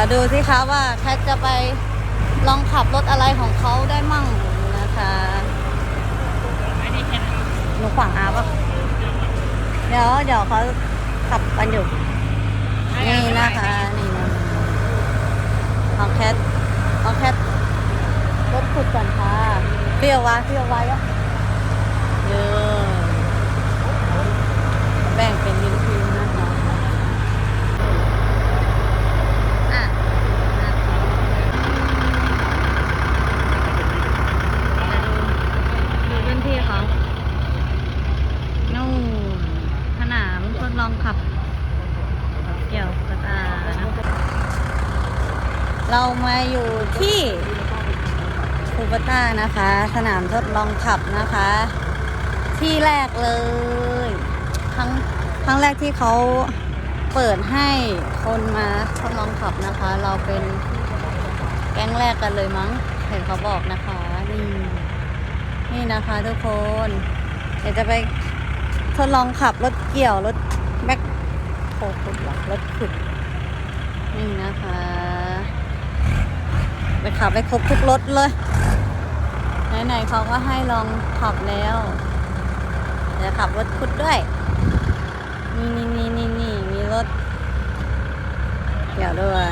ยวดูสิคะว่าแคทจะไปลองขับรถอะไรของเขาได้มั่งนะคะหนูขวางอาปะเดี๋ยวเดี๋ยวเขาขับกันอยู่นี่นะคะนี่นะของแคทของแคทรถขุดก่อนค่ะเปรี้ยววะเปรี้ยวไว้อะเยอะแบ่งเป็นริมพิวนะคะอะดูพื้นที่เขานู่นสนามทด ลองขับเกี่ยวกับตาเรามาอยู่ที่คูปต้านะคะ สนามทดลองขับนะคะ ที่แรกเลยครั้งครั้งแรกที่เขาเปิดให้คนมาทดลองขับนะคะ เราเป็นแก๊งแรกกันเลยมั้งเห็นเขาบอกนะคะนี่นี่นะคะทุกคน เดี๋ยวจะไปทดลองขับรถเกี่ยวรถ แบ็กโคขุดหลักรถขุด นี่นะคะไปขับไปครบทุกรถเลย ไหนๆเขาก็ให้ลองขับแล้วเดี๋ยวขับรถขุดด้วย นี่นี่นี่นี่นี่มีรถเกี่ยวด้วย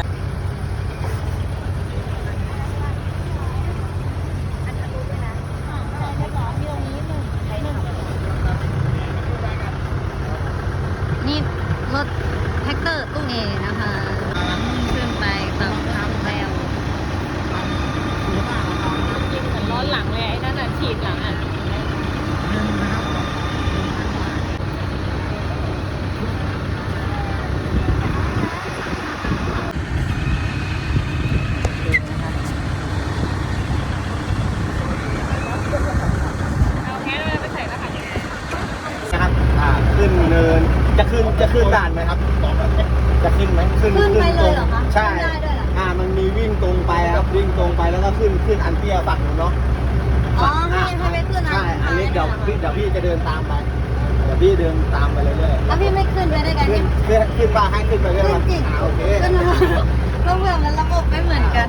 นี่รถแท็กเตอร์ตู้เอนะคะขึ้นไปกับน้ำแวว ร้อนหลังเลย ไอ้นั่นอะฉีดหลังอะเอาแค่ไปใส่รหัสยังไงนะครับอ่าขึ้นเนิน จะขึ้นจะขึ้นด่านไหมครับ จะขึ้นไหมขึ้นขึ้นไปเลยเหรอคะใช่ ขึ้นได้ด้วยเหรอ อ่ามันมีวิ่งตรงไปครับวิ่งตรงไปแล้วก็ขึ้นขึ้นอันเตี้ยฝั่งนู้นเนาะ อ๋อให้ให้ไปขึ้นอันใช่อันนี้เดี๋ยวท้ายพี่เดี๋ยวพี่จะเดินตามไปเดี๋ยวพี่เดินตามไปเรื่อยแล้วพี่ไม่ขึ้นไปด้วยกันๆขึ้ใช่นไหมขึ้นขึ้นมาให้ขึ้นไปเรื่อยขึ้นจริงอ่าโอเคขึ้นมาก็เผื่อมันระบบไม่เหมือนกัน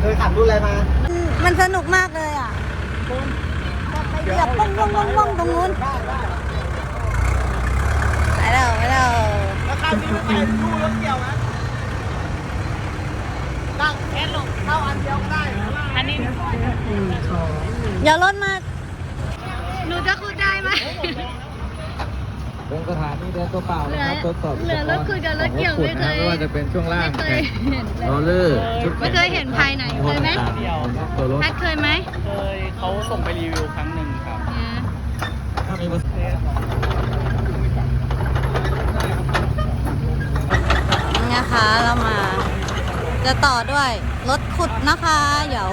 เคยขับรุ่นอะไรมามันมันสนุกมากเลยอะไปเหยียบป้องป้องป้องป้องตรงนู้นได้ได้ไปแล้วไปแล้วแล้วคราวนี้ไม่ไปดูรถเกี่ยวนะตั้งแค่ลงเข้าอันเดียวก็ได้ อันนี้อย่ารถมา หนูจะขุดได้ไหมเป็นสถานีเดินตัวเปล่านะครับเหลือทดสอบเหลือรถขุดกับรถเกี่ยวของรถขุดนะไม่เคยไม่ว่าจะเป็นช่วงล่างไม่เคยเห็นเลยโรลเลอร์ชุดไม่เคยเห็นภายในเคยไหมตัวรถแพทเคยไหมเคยเขาส่งไปรีวิวครั้งหนึ่งครับถ้ามีประสบนี่นะคะเรามา จะต่อด้วยรถ ขุดนะคะ เดี๋ยว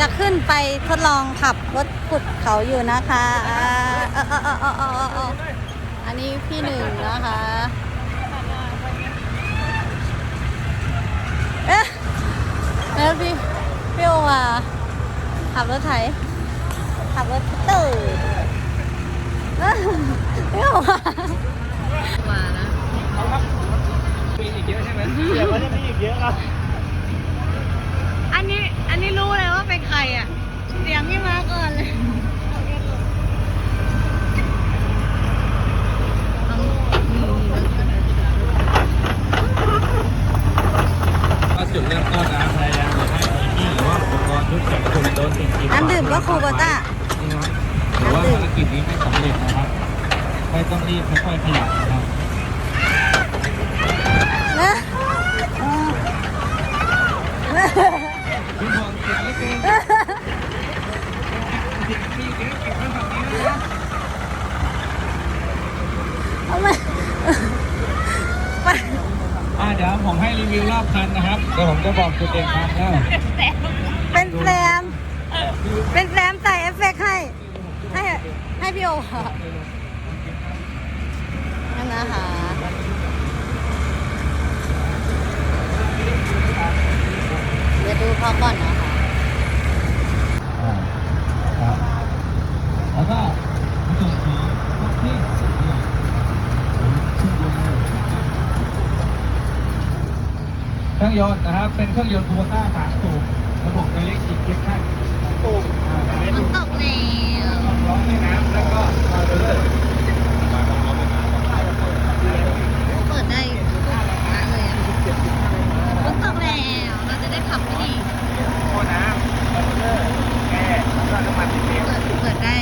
จะขึ้นไปทดลองขับรถขุดเขาอยู่นะคะอ่าเออเออเออเออเออเออเอออันนี้พี่หนึ่งนะคะเอ๊ะแล้วพี่พี่โอว่าขับรถไถขับรถตู้เอ๊ะพี่โอว่ามานะมีอีกเยอะใช่ไหมเดี๋ยวมันจะมีอีกเยอะครับ อันนี้อันนี้รู้เลยว่าเป็นใค รอะ เสียงนี่มาก่อนเลยก็จุดเริ่มต้นนะพยายามจะให้ที่หรือว่าอุปกรณ์ทุกอย่างคุณโดนสิ่งกีดขวางน้ำดื่มก็คูโบต้านี่นะหรือว่าภารกิจนี้ไม่สำเร็จนะครับไม่ต้องรีบค่อยๆขยับนะครับนะคุณพรเก่งเหลือเกินสิ่งที่เก่งเก่ง เรื่องแบบนี้นะเอามาไปอ่าเดี๋ยวผมให้รีวิวรอบคันนะครับเดี๋ยวผมจะบอกจุดเด่นคันแล้วเป็นแซมเป็นแซมใส่เอฟเฟกต์ให้ ให้ให้พี่โอค่ะนั่นนะคะเดี๋ยวดูเขาก่อนนะคะ อ่าครับแล้วก็ในส่วนของพวกที่ชุดบนก็ เค รื่องยนต์นะครับ เป็นเครื่องยนต์คูโบต้าสามสูบระบบไดเล็กอีกเก็บข้างตูมอ่าไดเกมันตกแล้วร้อนในน้ำแล้วก็เปเลยเปิดได้ทุกร้านเลยอะมันตกแล้ว เราจะได้ขับไปดีโอ้น้ำแล้วก็แก้แล้วก็น้ำมันเซลเปิดเปิดได้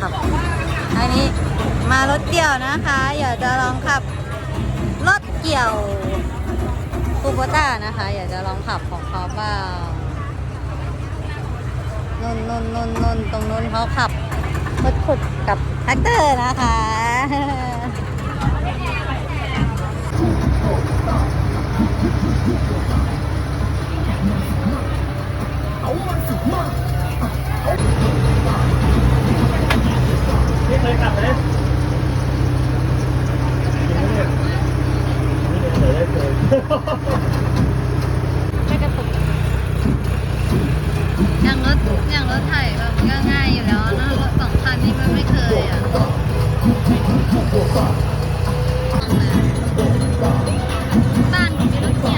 ขับขับอันนี้มารถเกี่ยวนะคะอยากจะลองขับรถเกี่ยวคูโบต้านะคะ อยากจะลองขับของเขาเปล่านุ่นนุ่นนุ่นนุ่นตรงนุ่นเขาขับรถขุดกับแท็กเตอร์นะคะ รถไถแบบมันก็ง่ายอยู่แล้วนะรถสองคันนี้มันไม่เคยอะบ้านผมมีรถเกี่ยว